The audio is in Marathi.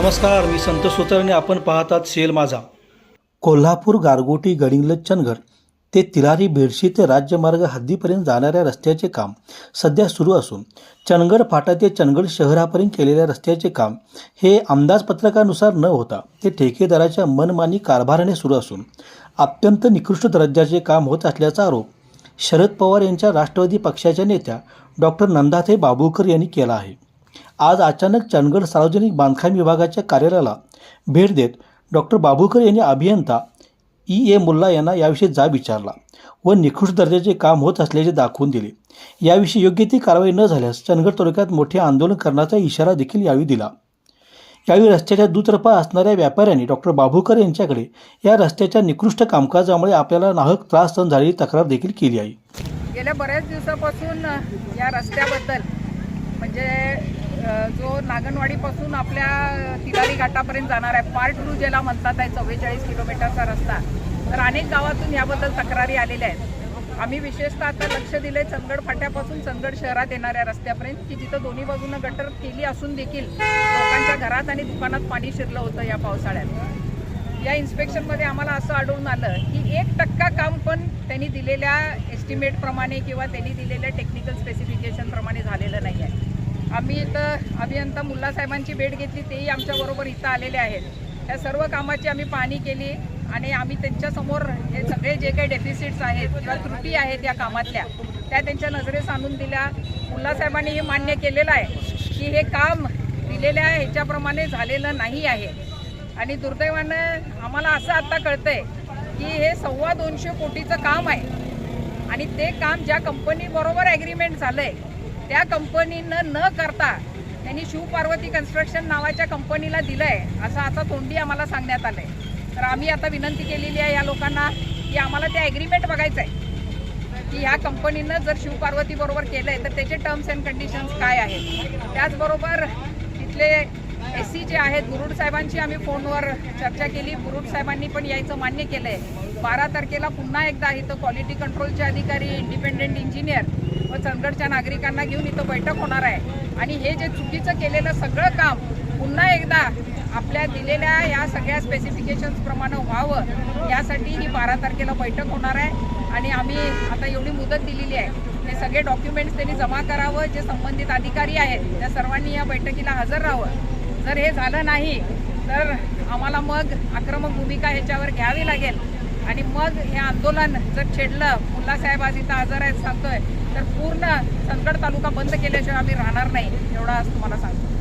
नमस्कार मी संत सुतारने आपण पाहतात सेल माझा. कोल्हापूर गारगोटी गडिंग्लज चंदगड ते तिलारी बेडशी ते राज्यमार्ग हद्दीपर्यंत जाणाऱ्या रस्त्याचे काम सध्या सुरू असून चंदगड फाटा ते चंदगड शहरापर्यंत केलेल्या रस्त्याचे काम हे अंदाजपत्रकानुसार न होता ते ठेकेदाराच्या मनमानी कारभाराने सुरू असून अत्यंत निकृष्ट दर्जाचे काम होत असल्याचा आरोप शरद पवार यांच्या राष्ट्रवादी पक्षाच्या नेत्या डॉक्टर नंदाथे बाबुकर यांनी केला आहे. आज अचानक चंदगड सार्वजनिक बांधकाम विभागाच्या कार्यालयाला भेट देत डॉक्टर बाबुकर यांनी अभियंता ई. ए. मुल्ला यांना याविषयी जाब विचारला व निकृष्ट दर्जाचे काम होत असल्याचे दाखवून दिले. याविषयी योग्य ती कारवाई न झाल्यास चंदगड तालुक्यात मोठे आंदोलन करण्याचा इशारा देखील यावेळी दिला. यावेळी रस्त्याच्या दुतर्फा असणाऱ्या व्यापाऱ्यांनी डॉक्टर बाबुकर यांच्याकडे या रस्त्याच्या निकृष्ट कामकाजामुळे आपल्याला नाहक त्रास सहन झालेली तक्रार देखील केली आहे. गेल्या बऱ्याच दिवसापासून या रस्त्याबद्दल म्हणजे जो नागनवाडीपासून आपल्या तिलारी घाटापर्यंत जाणार आहे. पार्ट टू ज्याला म्हणतात आहे चव्वेचाळीस किलोमीटरचा रस्ता. तर अनेक गावातून याबद्दल तक्रारी आलेल्या आहेत. आम्ही विशेषतः आता लक्ष दिले चंदगड फाट्यापासून चंदगड शहरात येणाऱ्या रस्त्यापर्यंत की जिथं दोन्ही बाजूनं गटर केली असून देखील लोकांच्या घरात आणि दुकानात पाणी शिरलं होतं या पावसाळ्यात. या इन्स्पेक्शनमध्ये आम्हाला असं आढळून आलं की एक टक्का काम पण त्यांनी दिलेल्या एस्टिमेटप्रमाणे किंवा त्यांनी दिलेल्या टेक्निकल स्पेसिफिकेशनप्रमाणे झालेलं नाही आहे आम्ही इथं अभियंता मुल्लासाहेबांची भेट घेतली तेही आमच्याबरोबर इथं आलेले आहेत. या सर्व कामाची आम्ही पाहणी केली आणि आम्ही त्यांच्यासमोर हे सगळे जे काही डेफिसिट्स आहेत किंवा त्रुटी आहेत या कामातल्या त्या त्यांच्या नजरेस आणून दिल्या. मुल्लासाहेबांनी हे मान्य केलेलं आहे की हे काम दिलेल्या ह्याच्याप्रमाणे झालेलं नाही आहे. आणि दुर्दैवानं आम्हाला असं आत्ता कळतंय की हे सव्वा दोनशे कोटीचं काम आहे. आणि ते काम ज्या कंपनीबरोबर ॲग्रीमेंट झालं आहे त्या कंपनीनं न करता त्यांनी शिवपार्वती कन्स्ट्रक्शन नावाच्या कंपनीला दिलं आहे असं आता तोंडी आम्हाला सांगण्यात आलं आहे तर आम्ही आता विनंती केलेली आहे या लोकांना की आम्हाला ते ॲग्रीमेंट बघायचं आहे की ह्या कंपनीनं जर शिवपार्वतीबरोबर केलं आहे तर त्याचे टर्म्स अँड कंडिशन्स काय आहेत? त्याचबरोबर तिथले एस सी जे आहेत गुरुड साहेबांची आम्ही फोनवर चर्चा केली. गुरुड साहेबांनी पण यायचं मान्य केलं आहे बारा तारखेला पुन्हा एकदा इथं क्वालिटी कंट्रोलचे अधिकारी इंडिपेंडेंट इंजिनियर व चंदगडच्या नागरिकांना घेऊन इथं बैठक होणार आहे. आणि हे जे चुकीचं केलेलं सगळं काम पुन्हा एकदा आपल्या दिलेल्या या सगळ्या स्पेसिफिकेशन्सप्रमाणे व्हावं यासाठी ही बारा तारखेला बैठक होणार आहे. आणि आम्ही आता एवढी मुदत दिलेली आहे. हे सगळे डॉक्युमेंट्स त्यांनी जमा करावं जे संबंधित अधिकारी आहेत त्या सर्वांनी या बैठकीला हजर राहावं. जर हे झालं नाही तर आम्हाला मग आक्रमक भूमिका ह्याच्यावर घ्यावी लागेल. आणि मग हे आंदोलन जर छेडलं मुल्ला साहेब आज इथं हजर आहेत सांगतोय तर पूर्ण संकट तालुका बंद केल्याशिवाय आम्ही राहणार नाही एवढा आज तुम्हाला सांगतो.